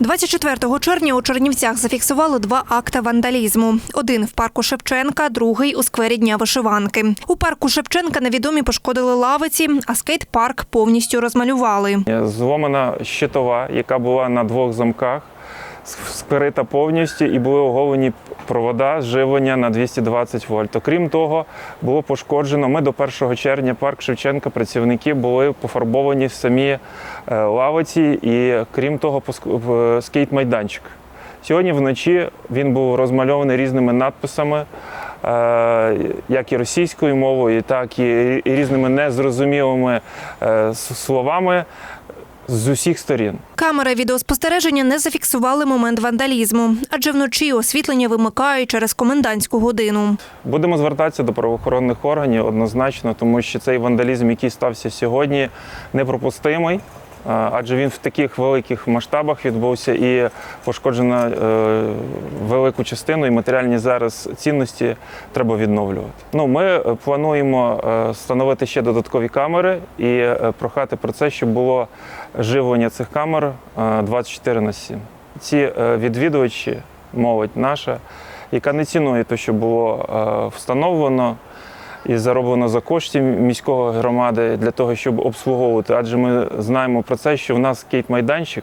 24 червня у Чернівцях зафіксували два акти вандалізму. Один в парку Шевченка, другий у сквері Дня вишиванки. У парку Шевченка невідомі пошкодили лавиці, а скейт-парк повністю розмалювали. Зломана щитова, яка була на двох замках, скрита повністю і були оголені провода живлення на 220 вольт. Окрім того, було пошкоджено. Ми до 1 червня парк Шевченка працівники були пофарбовані в самі е, лавиці і крім того, поск- скейт-майданчик. Сьогодні вночі він був розмальований різними надписами, е, як і російською мовою, так і різними незрозумілими е, словами з усіх сторін. Камери відеоспостереження не зафіксували момент вандалізму, адже вночі освітлення вимикають через комендантську годину. Будемо звертатися до правоохоронних органів однозначно, тому що цей вандалізм, який стався сьогодні, непропустимий. Адже він в таких великих масштабах відбувся і пошкоджено е, велику частину, і матеріальні зараз цінності треба відновлювати. Ну, ми е, плануємо е, встановити ще додаткові камери і прохати про це, щоб було живлення цих камер е, 24 на 7. Ці відвідувачі, молодь наша, яка не цінує те, що було встановлено і зароблено за кошти міського громади для того, щоб обслуговувати. Адже ми знаємо про це, що в нас скейт-майданчик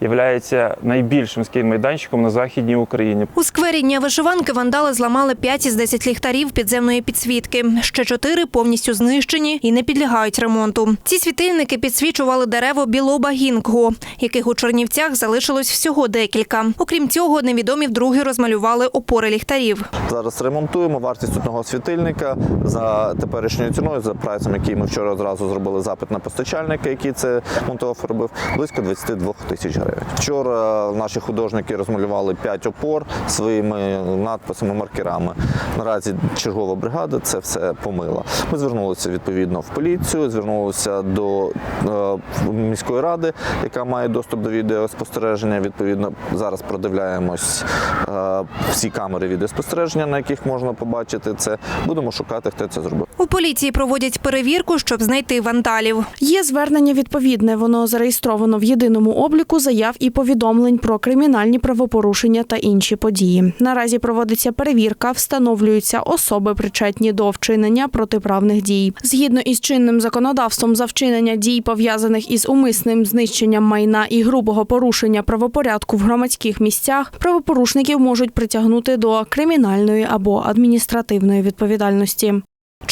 є найбільшим скейт-майданчиком на Західній Україні. У сквері Дня вишиванки вандали зламали 5 із 10 ліхтарів підземної підсвітки. Ще чотири повністю знищені і не підлягають ремонту. Ці світильники підсвічували дерево білоба гінкго, яких у Чернівцях залишилось всього декілька. Окрім цього, невідомі вдруге розмалювали опори ліхтарів. Зараз ремонтуємо вартість одного світильника за теперішньою ціною, за прайсом, який ми вчора одразу зробили запит на постачальника, який це монтував робив, близько 22 тисяч гривень. Вчора наші художники розмалювали 5 опор своїми надписами, маркерами. Наразі чергова бригада це все помила. Ми звернулися відповідно в поліцію, звернулися до е, міської ради, яка має доступ до відеоспостереження. Відповідно, зараз продивляємось е, всі камери відеоспостереження, на яких можна побачити це. Будемо шукати, хто це зробив. У поліції проводять перевірку, щоб знайти вандалів. Є звернення відповідне. Воно зареєстровано в єдиному обліку заяв і повідомлень про кримінальні правопорушення та інші події. Наразі проводиться перевірка, встановлюються особи, причетні до вчинення протиправних дій. Згідно із чинним законодавством за вчинення дій, пов'язаних із умисним знищенням майна і грубого порушення правопорядку в громадських місцях, правопорушників можуть притягнути до кримінальної або адміністративної відповідальності.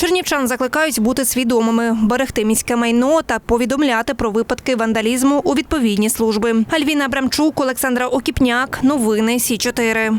Чернівчан закликають бути свідомими, берегти міське майно та повідомляти про випадки вандалізму у відповідні служби. Альвіна Абрамчук, Олександра Окіпняк. Новини Сі 4